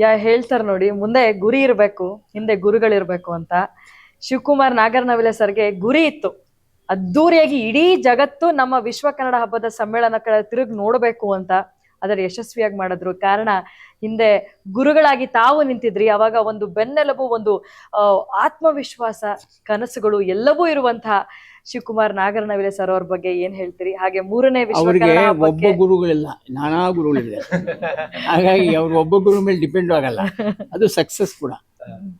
ಯಾ ಹೇಳ್ತಾರೆ ನೋಡಿ, ಮುಂದೆ ಗುರಿ ಇರಬೇಕು, ಹಿಂದೆ ಗುರುಗಳಿರಬೇಕು ಅಂತ. ಶಿವಕುಮಾರ್ ನಾಗರ್ನವಿಲೆ ಸರ್ಗೆ ಗುರಿ ಇತ್ತು. ಅದ್ದೂರಿಯಾಗಿ ಇಡೀ ಜಗತ್ತು ನಮ್ಮ ವಿಶ್ವ ಕನ್ನಡ ಹಬ್ಬದ ಸಮ್ಮೇಳನ ಕಡೆ ತಿರುಗಿ ನೋಡಬೇಕು ಅಂತ ಅದರ ಯಶಸ್ವಿಯಾಗಿ ಮಾಡಿದ್ರು. ಕಾರಣ, ಹಿಂದೆ ಗುರುಗಳಾಗಿ ತಾವು ನಿಂತಿದ್ರಿ, ಅವಾಗ ಒಂದು ಬೆನ್ನೆಲುಬು, ಒಂದು ಆತ್ಮವಿಶ್ವಾಸ, ಕನಸುಗಳು ಎಲ್ಲವೂ ಇರುವಂತಹ ಶಿವಕುಮಾರ್ ನಾಗರನವಿಲೆ ಸರ್ ಅವ್ರ ಬಗ್ಗೆ ಏನ್ ಹೇಳ್ತೀರಿ? ಹಾಗೆ ಮೂರನೇ ಅವರಿಗೆ ಒಬ್ಬ ಗುರುಗಳಿಲ್ಲ ನಾನಾ ಗುರುಗಳಿದೆ ಹಾಗಾಗಿ ಅವ್ರು ಒಬ್ಬ ಗುರು ಮೇಲೆ ಡಿಪೆಂಡ್ ಆಗಲ್ಲ. ಅದು ಸಕ್ಸಸ್ ಕೂಡ.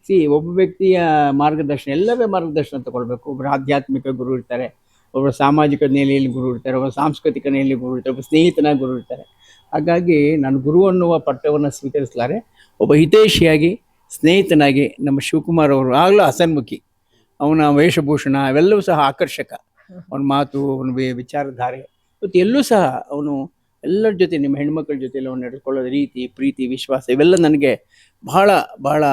ಸಿ ಒಬ್ಬ ವ್ಯಕ್ತಿಯ ಮಾರ್ಗದರ್ಶನ ಎಲ್ಲವೇ ಮಾರ್ಗದರ್ಶನ ತಗೊಳ್ಬೇಕು. ಒಬ್ರು ಆಧ್ಯಾತ್ಮಿಕ ಗುರು ಇರ್ತಾರೆ ಒಬ್ಬರು ಸಾಮಾಜಿಕ ನೆಲೆಯಲ್ಲಿ ಗುರು ಇರ್ತಾರೆ ಒಬ್ಬ ಸಾಂಸ್ಕೃತಿಕ ನೆಲೆಯಲ್ಲಿ ಗುರು ಇರ್ತಾರೆ ಒಬ್ಬ ಸ್ನೇಹಿತನ ಗುರು ಇರ್ತಾರೆ. ಹಾಗಾಗಿ ನಾನು ಗುರು ಅನ್ನುವ ಪಟ್ಟವನ್ನು ಸ್ವೀಕರಿಸಲಾರೆ. ಒಬ್ಬ ಹಿತೈಷಿಯಾಗಿ ಸ್ನೇಹಿತನಾಗಿ ನಮ್ಮ ಶಿವಕುಮಾರ್ ಅವರು ಆಗಲೂ ಹಸನ್ಮುಖಿ ಅವನ ವೇಷಭೂಷಣ ಅವೆಲ್ಲವೂ ಸಹ ಆಕರ್ಷಕ. ಅವನ ಮಾತು, ಅವನ ವಿಚಾರಧಾರೆ ಮತ್ತು ಎಲ್ಲೂ ಸಹ ಅವನು ಎಲ್ಲರ ಜೊತೆ, ನಿಮ್ಮ ಹೆಣ್ಮಕ್ಳ ಜೊತೆ ಅವನು ನಡೆದುಕೊಳ್ಳೋದು ರೀತಿ, ಪ್ರೀತಿ, ವಿಶ್ವಾಸ ಇವೆಲ್ಲ ನನಗೆ ಬಹಳ ಬಹಳ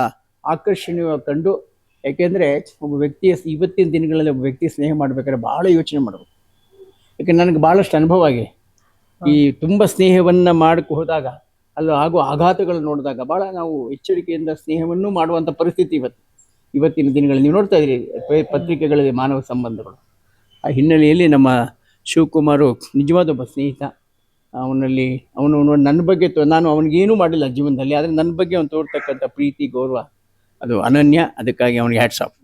ಆಕರ್ಷಣೀಯವಾಗಿ ಕಂಡು. ಯಾಕೆಂದರೆ ಒಬ್ಬ ವ್ಯಕ್ತಿಯ ಇವತ್ತಿನ ದಿನಗಳಲ್ಲಿ ಒಬ್ಬ ವ್ಯಕ್ತಿ ಸ್ನೇಹ ಮಾಡಬೇಕಾದ್ರೆ ಭಾಳ ಯೋಚನೆ ಮಾಡಬೇಕು. ಯಾಕೆ ನನಗೆ ಭಾಳಷ್ಟು ಅನುಭವ ಆಗಿದೆ ಈ ತುಂಬ ಸ್ನೇಹವನ್ನು ಮಾಡಕ್ಕೆ ಹೋದಾಗ, ಅಲ್ಲಿ ಆಗೋ ಆಘಾತಗಳು ನೋಡಿದಾಗ ಭಾಳ ನಾವು ಎಚ್ಚರಿಕೆಯಿಂದ ಸ್ನೇಹವನ್ನು ಮಾಡುವಂಥ ಪರಿಸ್ಥಿತಿ ಇವತ್ತು. ಇವತ್ತಿನ ದಿನಗಳಲ್ಲಿ ನೀವು ನೋಡ್ತಾ ಇದ್ದೀರಿ ಪತ್ರಿಕೆಗಳಲ್ಲಿ ಮಾನವ ಸಂಬಂಧಗಳು. ಆ ಹಿನ್ನೆಲೆಯಲ್ಲಿ ನಮ್ಮ ಶಿವಕುಮಾರು ನಿಜವಾದ ಒಬ್ಬ ಸ್ನೇಹಿತ. ಅವನಲ್ಲಿ, ಅವನು ನನ್ನ ಬಗ್ಗೆ ನಾನು ಅವನಿಗೇನೂ ಮಾಡಿಲ್ಲ ಜೀವನದಲ್ಲಿ, ಆದರೆ ನನ್ನ ಬಗ್ಗೆ ಅವನು ತೋರ್ತಕ್ಕಂಥ ಪ್ರೀತಿ, ಗೌರವ, ಅದು ಅನನ್ಯ. ಅದಕ್ಕಾಗಿ ಅವನಿಗೆ ಹ್ಯಾಟ್ಸ್ ಆಫ್